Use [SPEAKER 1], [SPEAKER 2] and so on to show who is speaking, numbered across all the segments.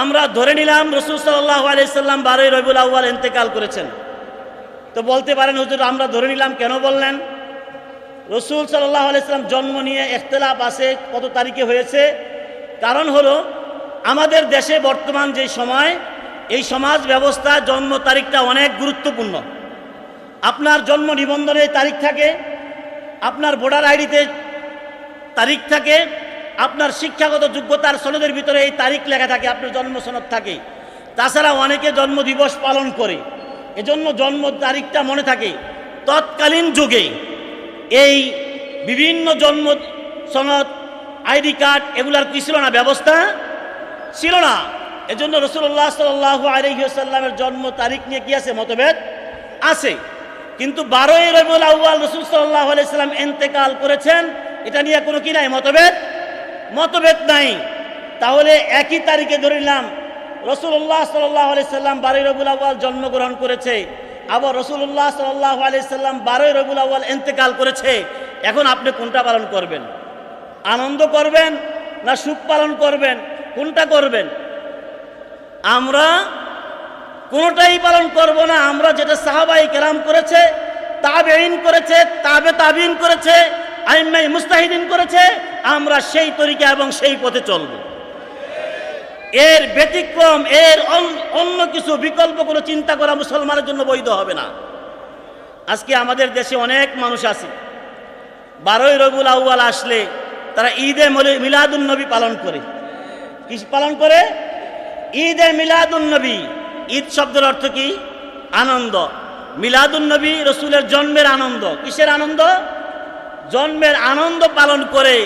[SPEAKER 1] আমরা ধরে নিলাম রসুল সাল্লাহ আলাইসাল্লাম বারোই রবিউল আউ্বাল ইন্তেকাল করেছেন। তো বলতে পারেন, হুজুর, আমরা ধরে নিলাম কেন বললেন? রসুল সাল্লাহ আলাইসাল্লাম জন্ম নিয়ে এখতলাফ আছে, কত তারিখে হয়েছে? কারণ হলো, আমাদের দেশে বর্তমান যে সময়, এই সমাজ ব্যবস্থা জন্ম তারিখটা অনেক গুরুত্বপূর্ণ। আপনার জন্ম নিবন্ধনে তারিখ থাকে, আপনার ভোটার আইডিতে তারিখ থাকে আপনার শিক্ষাগত যোগ্যতার সনদের ভিতরে এই তারিখ লেখা থাকে, আপনার জন্ম সনদ থাকে। তাছাড়া অনেকে জন্মদিবস পালন করে। এজন্য জন্ম তারিখটা মনে থাকে। তৎকালীন যুগে এই বিভিন্ন জন্ম সনদ, আইডি কার্ড এগুলার কি ছিল না? ব্যবস্থা ছিল না। এজন্য রসুল্লাহ সাল্লাহ আলহিসাল্লামের জন্ম তারিখ নিয়ে কি আছে? মতভেদ আছে। কিন্তু বারোই রবিউল আউ্বাল রসুল সাল্লাহ আলাইসাল্লাম এন্তেকাল করেছেন। এটা নিয়ে কোনো কি নাই? মতভেদ মতভেদ নাই। তাহলে একই তারিখে ধরে নিলাম, রসুল্লাহ সাল্লাহ আলাইসাল্লাম বারোই রবিউল আউ্বাল জন্মগ্রহণ করেছে, আবার রসুল্লাহ সাল্লাহ আলাইসাল্লাম বারোই রবিউল আউ্বাল এন্তেকাল করেছে। এখন আপনি কোনটা পালন করবেন? আনন্দ করবেন না সুখ পালন করবেন? কোনটা করবেন? আমরা কোনোটাই পালন করব না। আমরা যেটা সাহাবাই কেরাম করেছে তাবেইন করেছে, তাবে তাবিন করেছে আইমাই মুস্তাহিদিন করেছে, আমরা সেই তরিকা এবং সেই পথে চলব। এর ব্যতিক্রম, এর অন্য কিছু বিকল্প, কোনো চিন্তা করা মুসলমানের জন্য বৈধ হবে না। আজকে আমাদের দেশে অনেক মানুষ আছে, বারোই রবুল আউ্বাল আসলে তারা ঈদে মিলাদুন নবী পালন করে। কি পালন করে? ঈদে মিলাদুন নবী। ঈদ শব্দের অর্থ কি? আনন্দ। মিলাদুন নবী রসুলের জন্মের আনন্দ। কিসের আনন্দ? জন্মের আনন্দ পালন করে,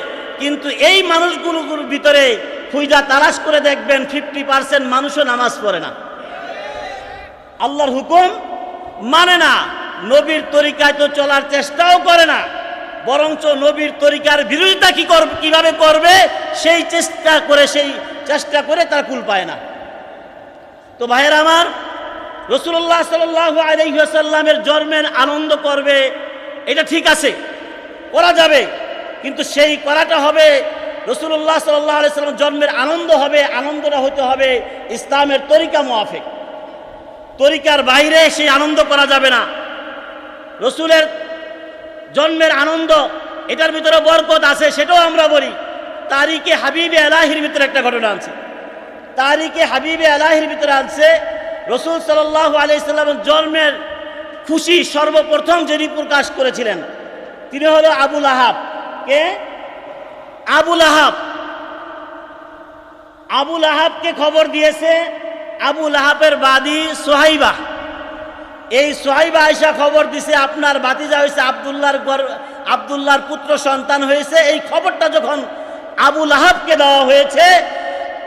[SPEAKER 1] কিন্তু এই মানুষগুলোর ভিতরে খুঁজা তালাশ করে দেখবেন ফিফটি পার্সেন্ট মানুষও নামাজ পড়ে না। আল্লাহর হুকুম মানে না, নবীর তরিকায় তো চলার চেষ্টাও করে না, বরঞ্চ নবীর তরিকার বিরোধিতা কি করবে কীভাবে করবে, সেই চেষ্টা করে, সেই চেষ্টা করে তার কুল পায় না। তো ভাইয়ের আমার রসুল্লাহ সাল্লাহ আলহিহাসাল্লামের জন্মের আনন্দ করবে এটা ঠিক আছে। করা যাবে। কিন্তু সেই করাটা হবে রসুল্লাহ সাল্লাহ আলাইসাল্লাম জন্মের আনন্দ হবে, আনন্দটা হতে হবে ইসলামের তরিকা মোয়াফেক তরিকার বাইরে সেই আনন্দ করা যাবে না। রসুলের জন্মের আনন্দ, এটার ভিতরে বরকত আছে সেটাও আমরা বলি। তারিখে হাবিবে আলাহির ভিতরে একটা ঘটনা আছে। তারিখে হাবিবে আলাহির ভিতরে আছে, রসুল সাল্লাহ আলাইসাল্লামের জন্মের খুশি সর্বপ্রথম যিনি প্রকাশ করেছিলেন তিনি হলো আবুল আহাব। কে? আবুল আহাব। আবুল আহাবকে খবর দিয়েছে আবুল আহাবের বাদী সোহাইবা। এই সোহাইবা আয়সা খবর দিছে, আপনার বাতিজা হয়েছে আবদুল্লাহর গর- আবদুল্লাহর পুত্র সন্তান হয়েছে। এই খবরটা যখন আবুল আহাবকে দেওয়া হয়েছে,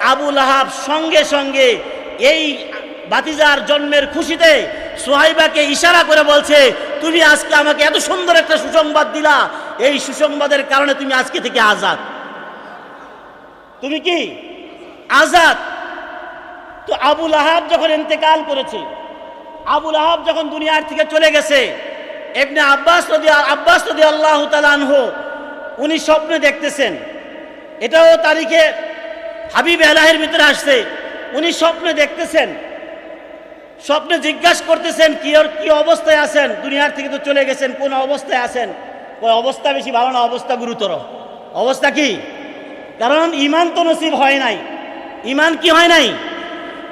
[SPEAKER 1] আবুল আহাব সঙ্গে সঙ্গে এই বাতিজার জন্মের খুশিতে সোহাইবাকে ইশারা করে বলছে তুমি আজকে আমাকে এত সুন্দর একটা সুসংবাদ দিলা। এই সুসংবাদের কারণে তুমি আজকে থেকে আজাদ। তুমি কি? আজাদ। তো আবুল আহাব যখন ইন্তেকাল করেছে, আবুল আহাব যখন দুনিয়ার থেকে চলে গেছে এমনি আব্বাস আব্বাস নদী আল্লাহ তালানহ উনি স্বপ্নে দেখতেছেন। এটাও তারিখে হাবিব এলাহের ভিতরে আসছে। উনি স্বপ্নে দেখতেছেন স্বপ্নে জিজ্ঞাসা করতেছেন, কি কি অবস্থায় আছেন? দুনিয়ার থেকে তো চলে গেছেন, কোন অবস্থায় আছেন? ওই অবস্থা বেশি ভালো না, অবস্থা গুরুতর। অবস্থা কি? কারণ ইমান তো নসিব হয় নাই। ইমান কি হয় নাই?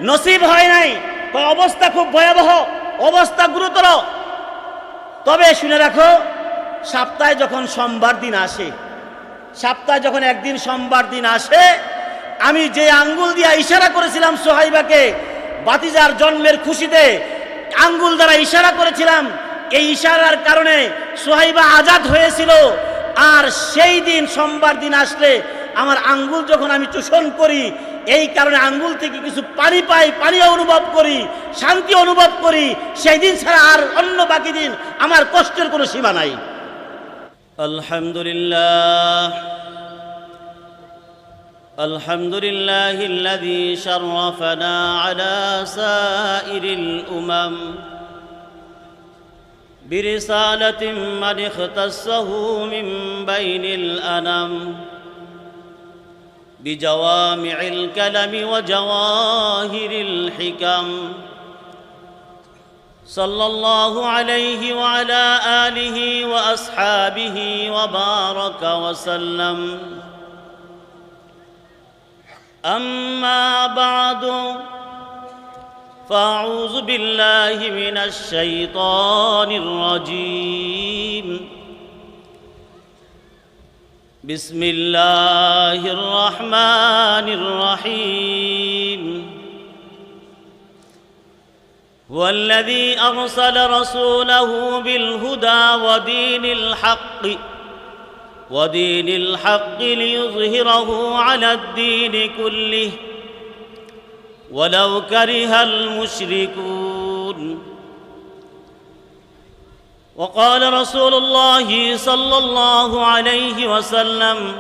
[SPEAKER 1] নসিব হয় নাই। অবস্থা খুব ভয়াবহ, অবস্থা গুরুতর। তবে শুনে রাখো, সপ্তাহে যখন সোমবার দিন আসে, সপ্তাহে যখন একদিন সোমবার দিন আসে, আমি যে আঙ্গুল দিয়ে ইশারা করেছিলাম সোহাইবাকে বাতিজার জন্মের খুশিতে আঙ্গুল দ্বারা ইশারা করেছিলাম। এই ইশারার কারণে সোহাইবা আজাদ হয়েছিল। আর সেই দিন সোমবার দিন আসলে আমার আঙ্গুল যখন আমি চূষণ করি, এই কারণে আঙ্গুল থেকে কিছু পানি পাই, পানি অনুভব করি, শান্তি অনুভব করি। সেই দিন ছাড়া আর অন্য বাকি দিন আমার কষ্টের কোনো সীমা নাই। আলহামদুলিল্লাহ। الحمد لله الذي شرفنا على سائر الأمم. برسالة من اختصه من بين الانام
[SPEAKER 2] بجوامع الكلم وجواهر الحكم. صلى الله عليه وعلى آله وأصحابه وبارك وسلم. أما بعد فأعوذ بالله من الشيطان الرجيم. بسم الله الرحمن الرحيم. هو الذي أرسل رسوله بالهدى ودين الحق ودين الحق ليظهره على الدين كله. ولو كره المشركون. وقال رسول الله صلى الله عليه وسلم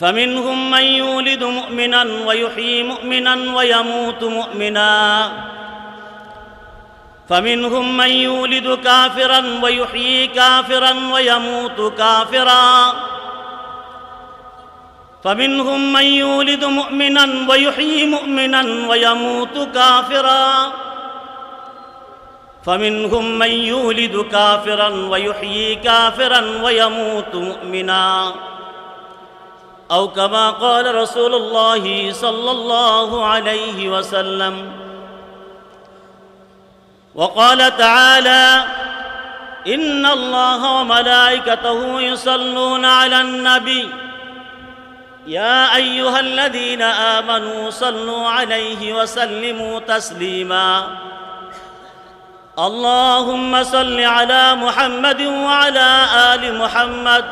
[SPEAKER 2] فمنهم من يولد مؤمنا ويحيي مؤمنا ويموت مؤمنا فمنهم من يولد كافرا ويحيي كافرا ويموت كافرا. فمنهم من يولد مؤمنا ويحيي مؤمنا ويموت كافرا. فمنهم من يولد كافرا ويحيي كافرا ويموت مؤمنا. أو كما قال رسول الله صلى الله عليه وسلم وقال تعالى إن الله وملائكته يصلون على النبي يا أيها الذين آمنوا صلوا عليه وسلموا تسليما اللهم صل على محمد وعلى آل محمد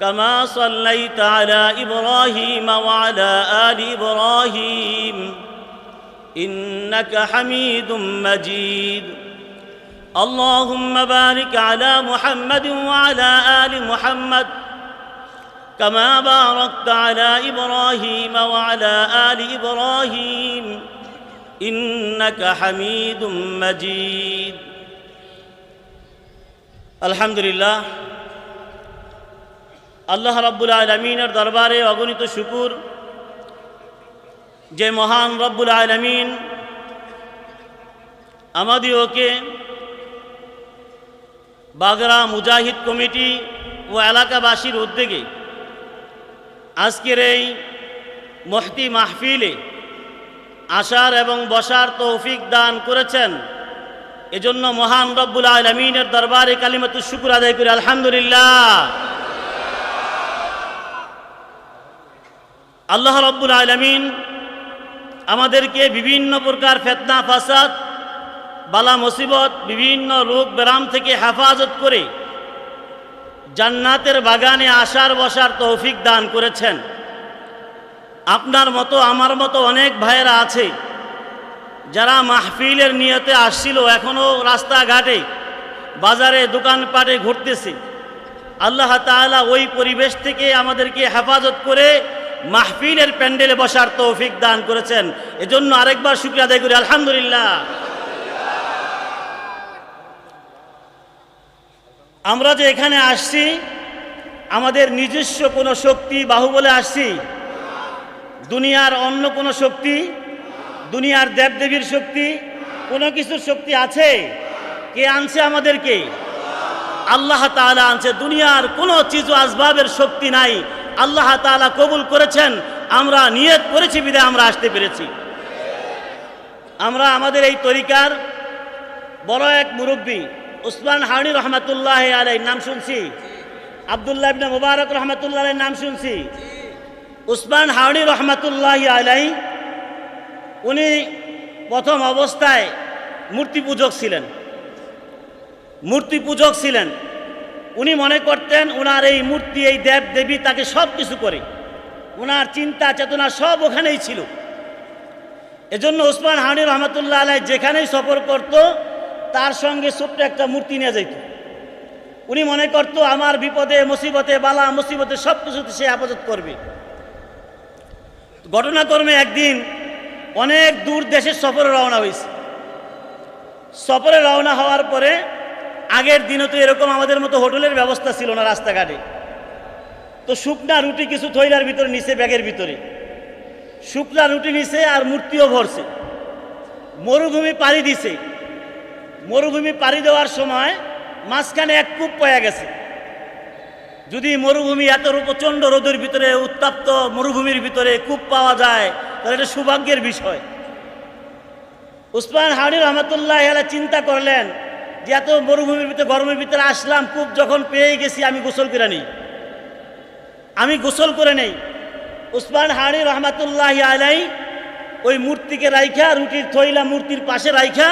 [SPEAKER 2] كما صليت على إبراهيم وعلى آل إبراهيم انك حميد مجيد اللهم بارك على محمد وعلى ال محمد كما باركت على ابراهيم وعلى ال ابراهيم انك حميد مجيد الحمد لله আল্লাহ রব্বুল আলমিনের দরবারে অগণিত শুকুর যে মহান রব্বুল আলমিন আমাদিওকে বাগরা মুজাহিদ কমিটি ও এলাকাবাসীর উদ্যোগে আজকের এই মহতি মাহফিলে আসার এবং বসার তৌফিক দান করেছেন। এজন্য মহান রব্বুল আলমিনের দরবারে কালিমাতু শুকুর আদায় করি, আলহামদুলিল্লাহ। আল্লাহ রব্বুল আলমিন আমাদেরকে বিভিন্ন প্রকার ফেতনা, ফাসাদ, বালা, মুসিবত, বিভিন্ন রোগ ব্যারাম থেকে হেফাজত করে জান্নাতের বাগানে আসার, বসার তৌফিক দান করেছেন। আপনার মতো, আমার মতো অনেক ভাইয়েরা আছে, যারা মাহফিলের নিয়তে আসছিল এখনও রাস্তাঘাটে, বাজারে, দোকানপাটে ঘুরতেছে। আল্লাহ তাআলা ওই পরিবেশ থেকে আমাদেরকে হেফাজত করে মাহফিলের প্যান্ডেলে বসার তৌফিক দান করেছেন। এজন্য আরেকবার শুক্রিয়া আদায় করি, আলহামদুলিল্লাহ। আমরা যে এখানে আসছি, আমাদের নিজস্ব কোনো শক্তি বাহুবলে আসছি? দুনিয়ার অন্য কোনো শক্তি? দুনিয়ার দেবদেবীর শক্তি? কোনো কিছুর শক্তি আছে? কে আনছে আমাদেরকে? আল্লাহ তাআলা আনছে। দুনিয়ার কোনো চিজ আসবাবের শক্তি নাই। আল্লাহ তাআলা কবুল করেছেন, আমরা নিয়ত করেছি বিদে আমরা আসতে পেরেছি। আমরা আমাদের এই তরিকার বড় এক মুরব্বী, উসমান হানি রহমাতুল্লাহ আলাই নাম শুনছি। আবদুল্লাহ ইবনে মুবারক রহমাতুল্লাহ আলাই নাম শুনছি। উসমান হাওড়ি রহমাতুল্লাহ আলাই উনি প্রথম অবস্থায় মূর্তি পূজক ছিলেন। মূর্তি পূজক ছিলেন। উনি মনে করতেন ওনার এই মূর্তি, এই দেব দেবী তাকে সব কিছু করে। ওনার চিন্তা, চেতনা সব ওখানেই ছিল। এজন্য ওসমান হানি রহমতুল্লাহ আলাই যেখানেই সফর করত, তার সঙ্গে ছোট্ট একটা মূর্তি নিয়ে যেত উনি মনে করত, আমার বিপদে, মুসিবতে, বালা, মুসিবতে সব কিছুতে সে আপাতত করবে। ঘটনাক্রমে একদিন অনেক দূর দেশের সফরে রওনা হয়েছে। সফরে রওনা হওয়ার পরে আগের দিনও তো এরকম আমাদের মতো হোটেলের ব্যবস্থা ছিল না রাস্তাঘাটে।
[SPEAKER 1] তো শুকনা রুটি কিছু থৈলার ভিতরে নিচে ব্যাগের ভিতরে। শুকনা রুটি নিচে আর মূর্তিও ভরছে। মরুভূমি পাড়ি দিছে। মরুভূমি পাড়ি দেওয়ার সময় মাঝখানে এক কূপ পয়া গেছে। যদি মরুভূমি এত প্রচণ্ড রোদের ভিতরে, উত্তাপ্ত মরুভূমির ভিতরে কূপ পাওয়া যায়, তাহলে এটা সৌভাগ্যের বিষয়। উসমান হানি রহমতুল্লাহ চিন্তা করলেন যে এত মরুভূমির ভিতরে, গরমের ভিতরে আসলাম, কূপ যখন পেয়ে গেছি, আমি গোসল করে নেই। আমি গোসল করে নেই। উসমান হানি রহমতুল্লাহ আলাই ওই মূর্তিকে রাইখা, রুটির থইলা মূর্তির পাশে রাইখা,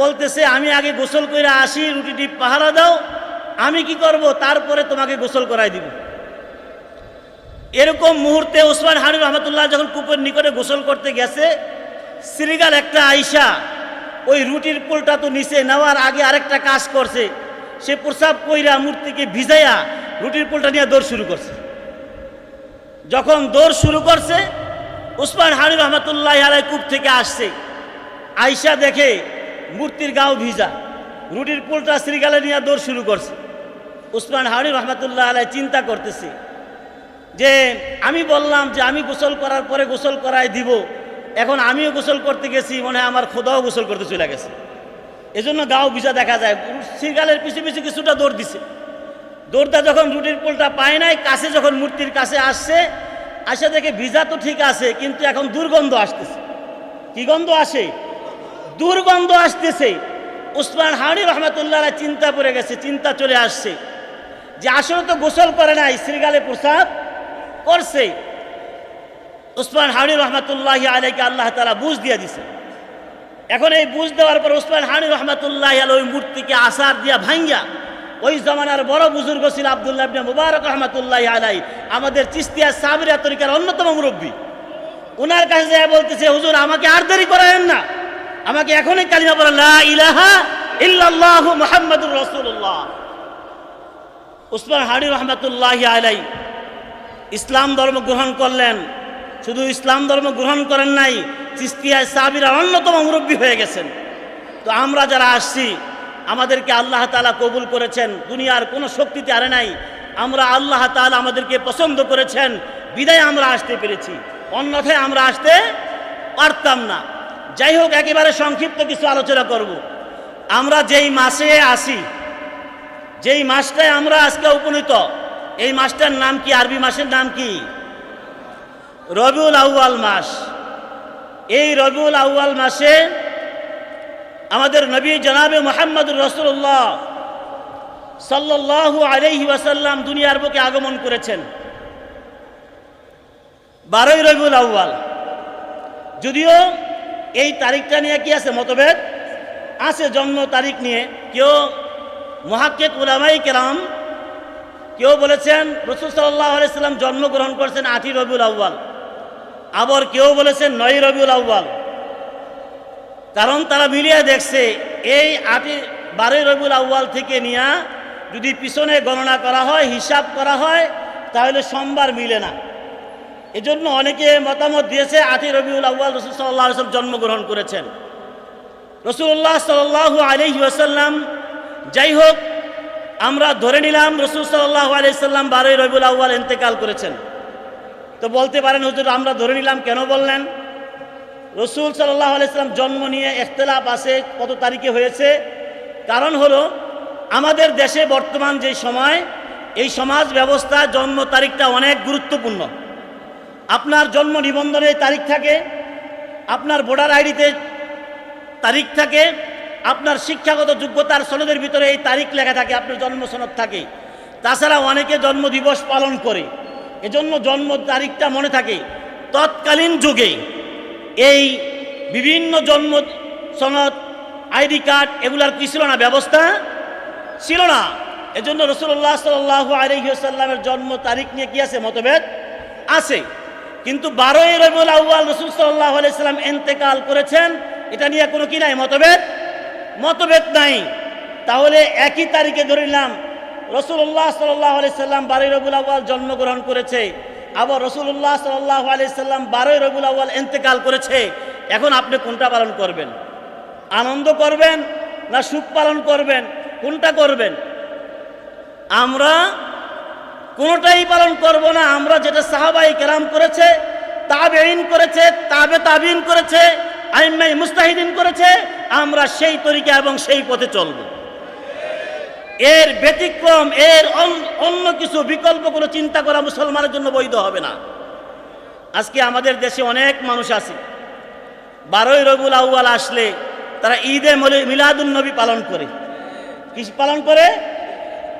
[SPEAKER 1] বলতেছে, আমি আগে গোসল করে আসি রুটিটি পাহারা দাও, আমি কি করব? তারপরে তোমাকে গোসল করাই দিব। এরকম মুহূর্তে ওসমান হানি রহমতুল্লাহ যখন কূপের নিকটে গোসল করতে গেছে শ্রীগাল একটা আইসা ওই রুটির পোলটা তো নিচে নেওয়ার আগে আরেকটা কাজ করছে। সে প্রসাব কইরা মূর্তিকে ভিজাইয়া রুটির পোলটা নিয়ে দৌড় শুরু করছে। যখন দৌড় শুরু করছে, উসমান হানি রহমতুল্লাহ আলাই কূপ থেকে আসছে। আইসা দেখে মূর্তির গাও ভিজা। রুটির পোলটা শ্রীগালে নিয়ে দৌড় শুরু করছে। উসমান হানি রহমতুল্লাহ আলাই চিন্তা করতেছে যে, আমি বললাম যে আমি গোসল করার পরে গোসল করাই দিব। এখন আমিও গোসল করতে গেছি, মনে হয় আমার খোদাও গোসল করতে চলে গেছে। এজন্য গাও ভিজা দেখা যায়। শ্রীগালের পিছু পিছু কিছুটা দৌড় দিছে। দৌড়টা যখন রুটির পোলটা পায় নাই, কাছে যখন মূর্তির কাছে আসছে, আসে দেখে ভিজা তো ঠিক আছে, কিন্তু এখন দুর্গন্ধ আসতেছে। কি গন্ধ আসে? দুর্গন্ধ আসতেছে। উসমান হানি রহমতুল্লাহ চিন্তা পড়ে গেছে, চিন্তা চলে আসছে। যে আসলে তো গোসল করে নাই শ্রীগালে প্রসাদ করছে। উসমান হানি রহমতুল্লাহ আলাইকে আল্লাহ তালা বুঝ দিয়ে দিছে। এখন এই বুঝ দেওয়ার পর উসমান হানি রহমতুল্লাহ আল ওই মূর্তিকে আসার দিয়া ভাঙ্গা ওই জমানার বড় বুজুর্গ ছিল আবদুল্লাহ মুবারক রহমতুল্লাহ আলাই আমাদের চিস্তিয়া সাবরিয়া তরিকার অন্যতম মুরব্বী। ওনার কাছে যায় বলতেছে, হুজুর, আমাকে আর দেরি করেন না। আমাকে এখনই কালিমা বলেন লা ইলাহা ইল্লাল্লাহু মুহাম্মাদুর রাসূলুল্লাহ। উসমান হানি রহমতুল্লাহ আলাই ইসলাম ধর্ম গ্রহণ করলেন। শুধু ইসলাম ধর্ম গ্রহণ করেন নাই চিস্তিয়ায় সাবিরা অন্যতম মুরব্বী হয়ে গেছেন। তো আমরা যারা আসছি, আমাদেরকে আল্লাহ তালা কবুল করেছেন, দুনিয়ার কোনো শক্তিতে আরে নাই। আমরা আল্লাহ তালা আমাদেরকে পছন্দ করেছেন, বিদায় আমরা আসতে পেরেছি। অন্যথায় আমরা আসতে পারতাম না। যাই হোক, একেবারে সংক্ষিপ্ত কিছু আলোচনা করব। আমরা যেই মাসে আসি, যেই মাসটায় আমরা আজকে উপনীত, এই মাসটার নাম কি? আরবি মাসের নাম কি? রবিউল আউয়াল মাস। এই রবিউল আউয়াল মাসে আমাদের নবী জনাবে মোহাম্মদুর রসুল্লাহ সাল্লাল্লাহু আলাইহি ওয়াসাল্লাম দুনিয়ার বুকে আগমন করেছেন। বারোই রবিউল আউয়াল। যদিও এই তারিখটা নিয়ে কি আছে মতভেদ? আছে জন্ম তারিখ নিয়ে। কেউ মহাক্কেক উলামাই কেরাম, কেউ বলেছেন রসুল সাল্লাহ আলাইসাল্লাম জন্মগ্রহণ করেছেন আটই রবিউল আউ্বাল আবার কেউ বলেছেন নয় রবিউল আউ্বাল কারণ তারা মিলিয়ে দেখছে, এই আটই বারোই রবিউল আউ্বাল থেকে নিয়ে যদি পিছনে গণনা করা হয়, হিসাব করা হয়, তাহলে সোমবার মিলে না। এজন্য অনেকে মতামত দিয়েছে, আটই রবিউল আউ্বাল রসুল সাল্লাহ আলসালাম জন্মগ্রহণ করেছেন। রসুল্লাহ সাল্লাহ আলহি আসাল্লাম যাই হোক, আমরা ধরে নিলাম, রসুল সাল্লাহ আলাইসাল্লাম বারোই রবিউল আউ্বাল ইন্তেকাল করেছেন। তো বলতে পারেন, হুজুর, আমরা ধরে নিলাম, কেন বললেন? রসুল সাল্লাহ আলাইসাল্লাম জন্ম নিয়ে এখতলাফ আছে, কত তারিখে হয়েছে? কারণ হলো, আমাদের দেশে বর্তমান যে সময়, এই সমাজ ব্যবস্থা জন্ম তারিখটা অনেক গুরুত্বপূর্ণ। আপনার জন্ম নিবন্ধনে তারিখ থাকে, আপনার ভোটার আইডিতে তারিখ থাকে, আপনার শিক্ষাগত যোগ্যতার সনদের ভিতরে এই তারিখ লেখা থাকে, আপনার জন্ম সনদ থাকে। তাছাড়া অনেকে জন্মদিবস পালন করে। এজন্য জন্ম তারিখটা মনে থাকে তৎকালীন যুগে। এই বিভিন্ন জন্ম সনদ আইডি কার্ড এগুলার কি ছিল না? ব্যবস্থা ছিল না। এজন্য রসুল্লাহ সাল্লাহ আলহিসাল্লামের জন্ম তারিখ নিয়ে কি আছে? মতভেদ আছে। কিন্তু বারোই রবিউল আউ্বাল রসুল সাল্লাহ আলাইসাল্লাম এন্তেকাল করেছেন, এটা নিয়ে কোনো কি নাই? মতভেদ? মতভেদ নাই। তাহলে একই তারিখে ধরে নিলাম রসুল্লাহ সাল্লাহ আলাইসাল্লাম বারোই রবিউল আউ্বাল জন্মগ্রহণ করেছে। আবার রসুল্লাহ সাল্লাহ আলাইসাল্লাম বারোই রবিউল আউ্বাল এন্তেকাল করেছে। এখন আপনি কোনটা পালন করবেন? আনন্দ করবেন না সুখ পালন করবেন? কোনটা করবেন? আমরা কোনোটাই পালন করব না। আমরা যেটা সাহাবাই কেরাম করেছে তাবেইন করেছে, তাবে তাবিন করেছে আইমাই মুস্তাহিদিন করেছে, আমরা সেই তরিকা এবং সেই পথে চলব। এর ব্যতিক্রম, এর অন্য কিছু বিকল্প কোনো চিন্তা করা মুসলমানের জন্য বৈধ হবে না। আজকে আমাদের দেশে অনেক মানুষ আছে। বারোই রবুল আউ্বাল আসলে তারা ঈদে মিলাদুল নবী পালন করে। কি পালন করে?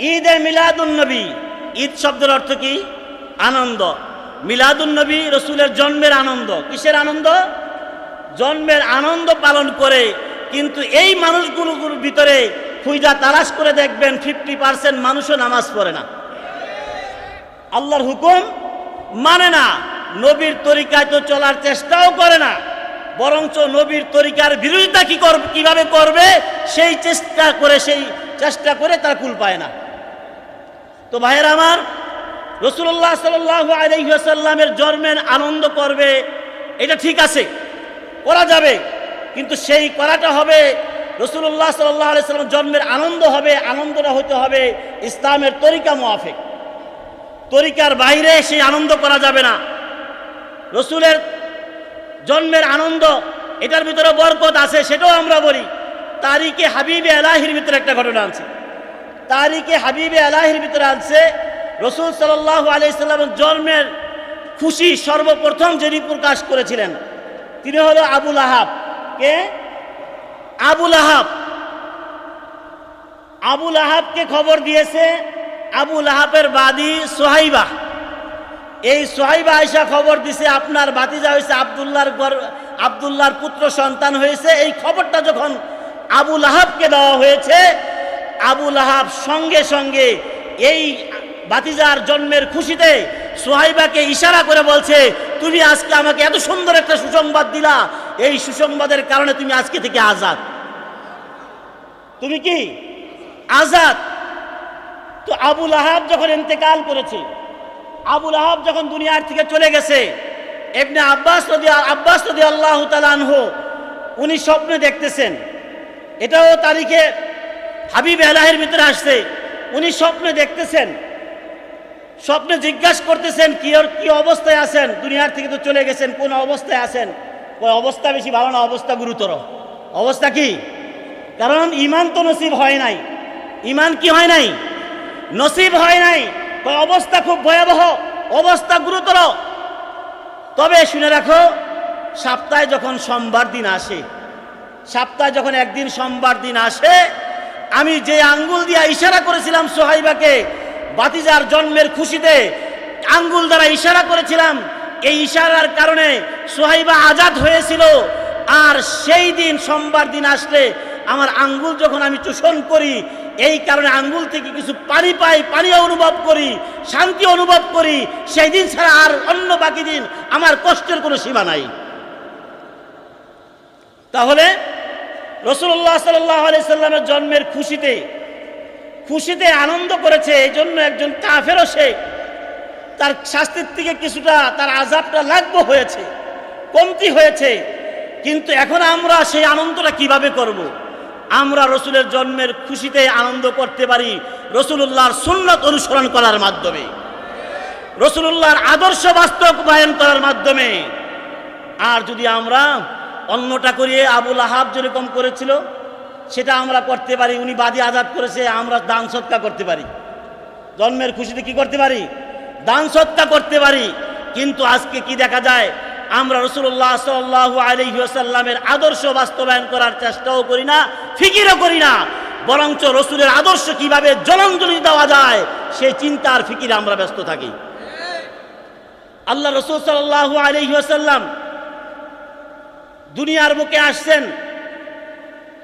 [SPEAKER 1] ঈদে মিলাদুল নবী। ঈদ শব্দের অর্থ কি? আনন্দ। মিলাদুল নবী রসুলের জন্মের আনন্দ। কিসের আনন্দ? জন্মের আনন্দ পালন করে। কিন্তু এই মানুষগুলোর ভিতরে খুঁজা তালাশ করে দেখবেন ফিফটি পার্সেন্ট মানুষও নামাজ পড়ে না। আল্লাহর হুকুম মানে না, নবীর তরিকায় তো চলার চেষ্টাও করে না, বরঞ্চ নবীর তরিকার বিরোধিতা কি কর, কীভাবে করবে, সেই চেষ্টা করে, সেই চেষ্টা করে তার কুল পায় না। তো ভাইয়ের আমার রসুল্লাহ সাল আলহিহাসাল্লামের জন্মের আনন্দ করবে, এটা ঠিক আছে, করা যাবে, কিন্তু সেই করাটা হবে রসুল্লাহ সাল্লাহ আলাইসাল্লাম জন্মের আনন্দ হবে, আনন্দটা হতে হবে ইসলামের তরিকা মোয়াফেক তরিকার বাইরে সেই আনন্দ করা যাবে না। রসুলের জন্মের আনন্দ, এটার ভিতরে বরকত আছে সেটাও আমরা বলি। তারিখে হাবিবে আলাহির ভিতরে একটা ঘটনা আছে। তারিখে হাবিবে আলাহির ভিতরে আছে রসুল সাল্লাহ আলাইসাল্লামের জন্মের খুশি সর্বপ্রথম যিনি প্রকাশ করেছিলেন, তিনি হলো আবুল আহাব। কে? আবুল আহাব। আবুল আহাবকে খবর দিয়েছে, আবুল আহাবের বাদী সোহাইবা। এই সোহাইবা আয়সা খবর দিছে, আপনার বাতিজা হয়েছে আবদুল্লাহর গর- আবদুল্লাহর পুত্র সন্তান হয়েছে। এই খবরটা যখন আবুল আহাবকে দেওয়া হয়েছে, আবুল আহাব সঙ্গে সঙ্গে এই বাতিজার জন্মের খুশিতে সোহাইবাকে ইশারা করে বলছে, তুমি আজকে আমাকে এত সুন্দর একটা সুসংবাদ দিলা। এই সুসংবাদের কারণে তুমি আজকে থেকে আজাদ। তুমি কি? আজাদ। তো আবুল আহাব যখন ইন্তেকাল করেছে, আবুল আহাব যখন দুনিয়ার থেকে চলে গেছে এমনি আব্বাস রদি আব্বাস রদি আল্লাহ তালানহ উনি স্বপ্নে দেখতেছেন। এটাও তারিখে হাবিব এলাহের ভিতরে আসছে। উনি স্বপ্নে দেখতেছেন। স্বপ্নে জিজ্ঞাসা করতেছেন, কি ওর কি অবস্থায় আছেন? দুনিয়ার থেকে তো চলে গেছেন, কোন অবস্থায় আছেন? ওই অবস্থা বেশি ভালো না, অবস্থা গুরুতর। অবস্থা কি? কারণ ইমান তো নসিব হয় নাই। ইমান কি হয় নাই? নসিব হয় নাই। অবস্থা খুব ভয়াবহ, অবস্থা গুরুতর। তবে শুনে রাখো, সপ্তাহে যখন সোমবার দিন আসে, সপ্তাহে যখন একদিন সোমবার দিন আসে, আমি যে আঙ্গুল দিয়া ইশারা করেছিলাম সোহাইবাকে বাতিজার জন্মের খুশিতে, আঙ্গুল দ্বারা ইশারা করেছিলাম, এই ইশারার কারণে সোহাইবা আজাদ হয়েছিল। আর সেই দিন সোমবার দিন আসলে আমার আঙ্গুল যখন আমি চূষণ করি, এই কারণে আঙ্গুল থেকে কিছু পানি পাই পানি অনুভব করি, শান্তি অনুভব করি সেই দিন ছাড়া আর অন্য বাকি দিন আমার কষ্টের কোনো সীমা নাই। তাহলে রসুল্লাহ সাল্লামের জন্মের খুশিতে খুশিতে আনন্দ করেছে এই জন্য একজন কাফেরও সে। তার শাস্তির থেকে কিছুটা তার আজাবটা লাঘব হয়েছে, কমতি হয়েছে। কিন্তু এখন আমরা সেই আনন্দটা কীভাবে করব। আমরা রসুলের জন্মের খুশিতে আনন্দ করতে পারি রসুল্লাহর সুন্নত অনুসরণ করার মাধ্যমে। রসুল্লাহর আদর্শ বাস্তবায়ন করার মাধ্যমে। আর যদি আমরা অন্যটা করিয়ে আবুল আহাব যেরকম করেছিল, সেটা আমরা করতে পারি, উনি বাদী আজাদ করেছে, আমরা দান সৎকা করতে পারি। জন্মের খুশিতে কি করতে পারি? দান সৎকা করতে পারি। কিন্তু আজকে কি দেখা যায়? আমরা রসুল্লাহ সাল্লাহ আলহিহাসাল্লামের আদর্শ বাস্তবায়ন করার চেষ্টাও করি না, ফিকিরও করি না। বরঞ্চ রসুলের আদর্শ কীভাবে জলাঞ্জলি দেওয়া যায়, সেই চিন্তার ফিকিরে আমরা ব্যস্ত থাকি। আল্লাহ রসুল সাল্লাহ আলহিহাসাল্লাম দুনিয়ার বুকে আসছেন।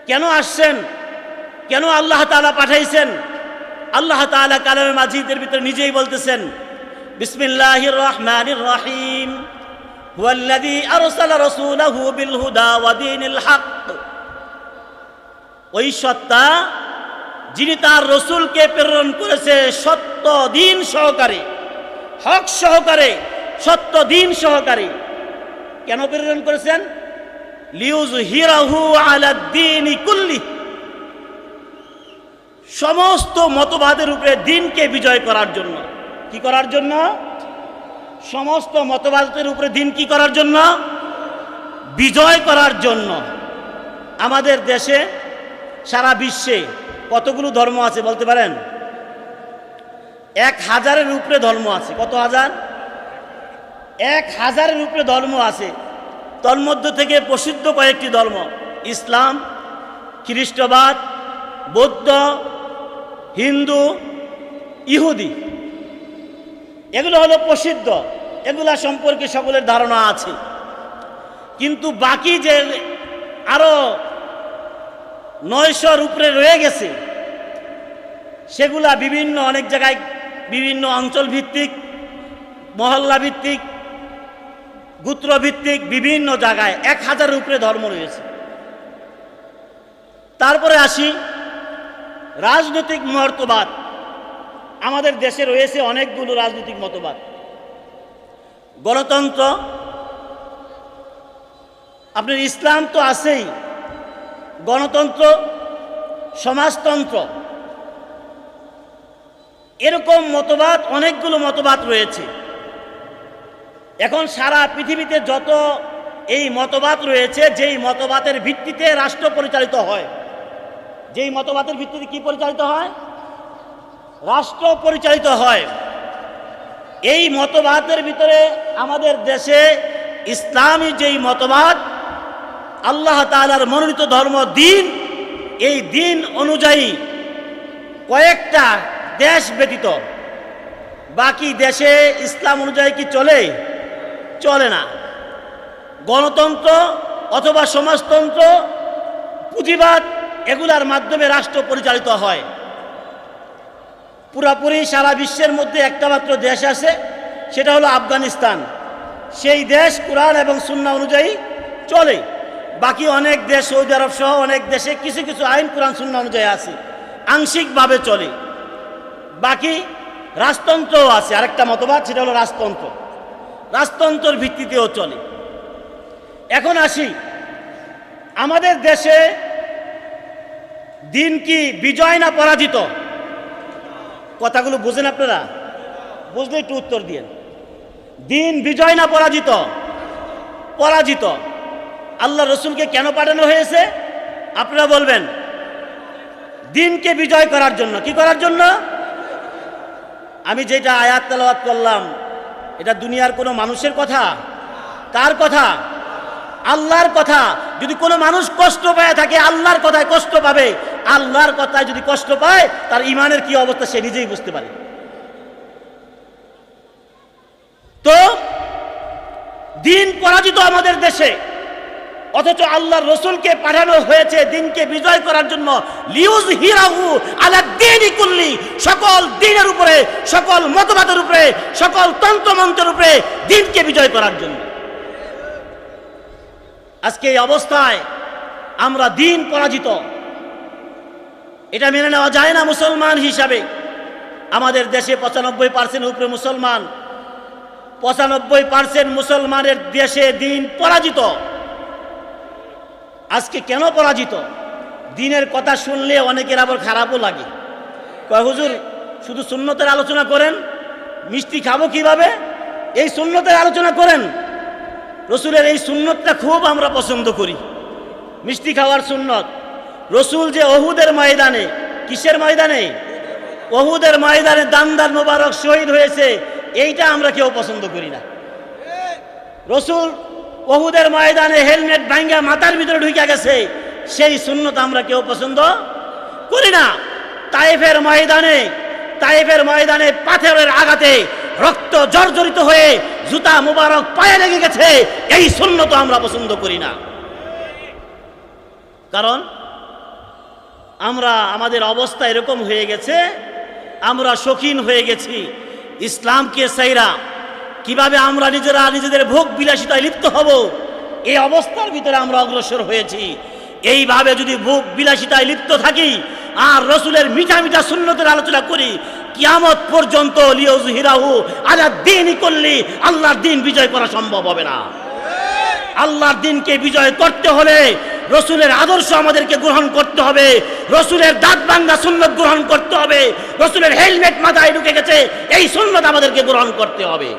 [SPEAKER 1] কেন আসছেন? কেন আল্লাহ তাআলা পাঠাইছেন? আল্লাহ তাআলা কালামে মাজিদের ভিতরে নিজেই বলতেছেন, বিসমিল্লাহির রহমানির রহিম। আরসালা রাসূলাহু বিল হুদা ওয়া দীনিল হক ওই সত্তা যিনি তার রসুলকে প্রেরণ করেছে, সত্য দিন সহকারে, হক সহকারে, সত্য দিন সহকারে, কেন প্রেরণ করেছেন? লিউজ হিরাহু আলাদ্দিন কুল্লি। সমস্ত মতবাদের উপরে দিনকে বিজয় করার জন্য। কি করার জন্য? সমস্ত মতবাদের উপরে দিন কি করার জন্য? বিজয় করার জন্য। আমাদের দেশে সারা বিশ্বে কতগুলো ধর্ম আছে বলতে পারেন? এক হাজারের উপরে ধর্ম আছে। কত হাজার? এক হাজারের উপরে ধর্ম আছে। তন্মধ্য থেকে প্রসিদ্ধ কয়েকটি ধর্ম। ইসলাম, খ্রিস্টবাদ, বৌদ্ধ, হিন্দু, ইহুদি। এগুলো হলো প্রসিদ্ধ। এগুলা সম্পর্কে সকলের ধারণা আছে। কিন্তু বাকি যে আরও নয়শোর উপরে রয়ে গেছে, সেগুলা বিভিন্ন অনেক জায়গায় বিভিন্ন অঞ্চল ভিত্তিক, মহল্লা ভিত্তিক গোত্রভিত্তিক বিভিন্ন জায়গায় এক হাজারের উপরে ধর্ম রয়েছে। তারপরে আসি রাজনৈতিক মতবাদ আমাদের দেশে রয়েছে অনেকগুলো রাজনৈতিক মতবাদ। গণতন্ত্র, আপনার ইসলাম তো আছেই। গণতন্ত্র, সমাজতন্ত্র, এরকম মতবাদ, অনেকগুলো মতবাদ রয়েছে। এখন সারা পৃথিবীতে যত এই মতবাদ রয়েছে, যেই মতবাদের ভিত্তিতে রাষ্ট্র পরিচালিত হয়। যেই মতবাদের ভিত্তিতে কি পরিচালিত হয়? রাষ্ট্র পরিচালিত হয়। এই মতবাদের ভিতরে আমাদের দেশে ইসলামী যেই মতবাদ, আল্লাহ তাআলার মনোনীত ধর্ম দিন, এই দিন অনুযায়ী কয়েকটা দেশ ব্যতীত, বাকি দেশে ইসলাম অনুযায়ী কি চলে? চলে না। গণতন্ত্র অথবা সমাজতন্ত্র, পুঁজিবাদ, এগুলার মাধ্যমে রাষ্ট্র পরিচালিত হয়। পুরাপুরি সারা বিশ্বের মধ্যে একটা মাত্র দেশ আছে, সেটা হলো আফগানিস্তান। সেই দেশ কোরআন এবং সুন্না অনুযায়ী চলে। বাকি অনেক দেশ সৌদি আরব সহ অনেক দেশে কিছু কিছু আইন কোরআন সুন্না অনুযায়ী আছে, আংশিকভাবে চলে। বাকি রাজতন্ত্রও আছে। আরেকটা মতবাদ, সেটা হলো রাজতন্ত্র। রাজতন্ত্রের ভিত্তিতেও চলে। এখন আসি। আমাদের দেশে দিন কি বিজয় না পরাজিত? কথাগুলো বুঝেন আপনারা? বুঝলে একটু উত্তর দিন দিন বিজয় না পরাজিত? পরাজিত। আল্লাহ রসুলকে কেন পাঠানো হয়েছে? আপনারা বলবেন, দিনকে বিজয় করার জন্য। কি করার জন্য? আমি যেটা আয়াত তেলাওয়াত করলাম, এটা দুনিয়ার কোনো মানুষের কথা? কার কথা? আল্লাহর কথা। যদি কোনো মানুষ কষ্ট পায় থাকে, আল্লাহর কথায় কষ্ট পাবে। আল্লাহর কথায় যদি কষ্ট পায়, তার ইমানের কি অবস্থা সে নিজেই বুঝতে পারে। তো, দিন পরাজিত আমাদের দেশে। অথচ আল্লাহর রসুলকে পাঠানো হয়েছে দিনকে বিজয় করার জন্য। লিউজ হিরাহু আলা দিনই কুল্লি। সকল দিনের উপরে, সকল মতবাদের উপরে, সকল তন্ত্রমন্ত্রের উপরে দিনকে বিজয় করার জন্য। আজকে এই অবস্থায় আমরা দিন পরাজিত। এটা মেনে নেওয়া যায় না মুসলমান হিসাবে। আমাদের দেশে পঁচানব্বই পার্সেন্ট উপরে মুসলমান, পঁচানব্বই পার্সেন্ট মুসলমানের দেশে দিন পরাজিত। আজকে কেন পরাজিত? দিনের কথা শুনলে অনেকের আবার খারাপও লাগে। কয়, হুজুর, শুধু সুন্নতের আলোচনা করেন? মিষ্টি খাব কীভাবে? এই সুন্নতের আলোচনা করেন? রসুলের এই সুন্নতটা খুব আমরা পছন্দ করি। মিষ্টি খাওয়ার সুন্নত। রসুল যে অহুদের ময়দানে, কিসের ময়দানে? অহুদের ময়দানে দান্দার মোবারক শহীদ হয়েছে, এইটা আমরা কেউ পছন্দ করি না। রসুল অহুদের ময়দানে হেলমেট ভাঙ্গা মাথার ভিতরে ঢুকে গেছে, সেই শূন্যত আমরা কেউ পছন্দ করি না। তাইফের ময়দানে তাইফের ময়দানে পাথরের আঘাতে রক্ত জর্জরিত হয়ে জুতা মুবারক পায়ে লেগে গেছে, এই শূন্য তো আমরা পছন্দ করি না। কারণ আমরা, আমাদের অবস্থা এরকম হয়ে গেছে, আমরা শৌখিন হয়ে গেছি। ইসলামকে সাইরা কীভাবে আমরা নিজেরা নিজেদের ভোগ বিলাসিতায় লিপ্ত হব, এই অবস্থার ভিতরে আমরা অগ্রসর হয়েছি। এইভাবে যদি ভোগ বিলাসিতায় লিপ্ত থাকি, আর রসুলের মিঠা মিঠা সুন্নতের আলোচনা করি কিয়ামত পর্যন্ত দিনই আল্লাহর দিন বিজয় করা সম্ভব হবে না। আল্লাহর দিনকে বিজয় করতে হলে রসুলের আদর্শ আমাদেরকে গ্রহণ করতে হবে, রসুলের দাঁত বাঙ্গা সুন্নত গ্রহণ করতে হবে, রসুলের হেলমেট মাথায় ঢুকে গেছে, এই সুন্নত আমাদেরকে গ্রহণ করতে হবে।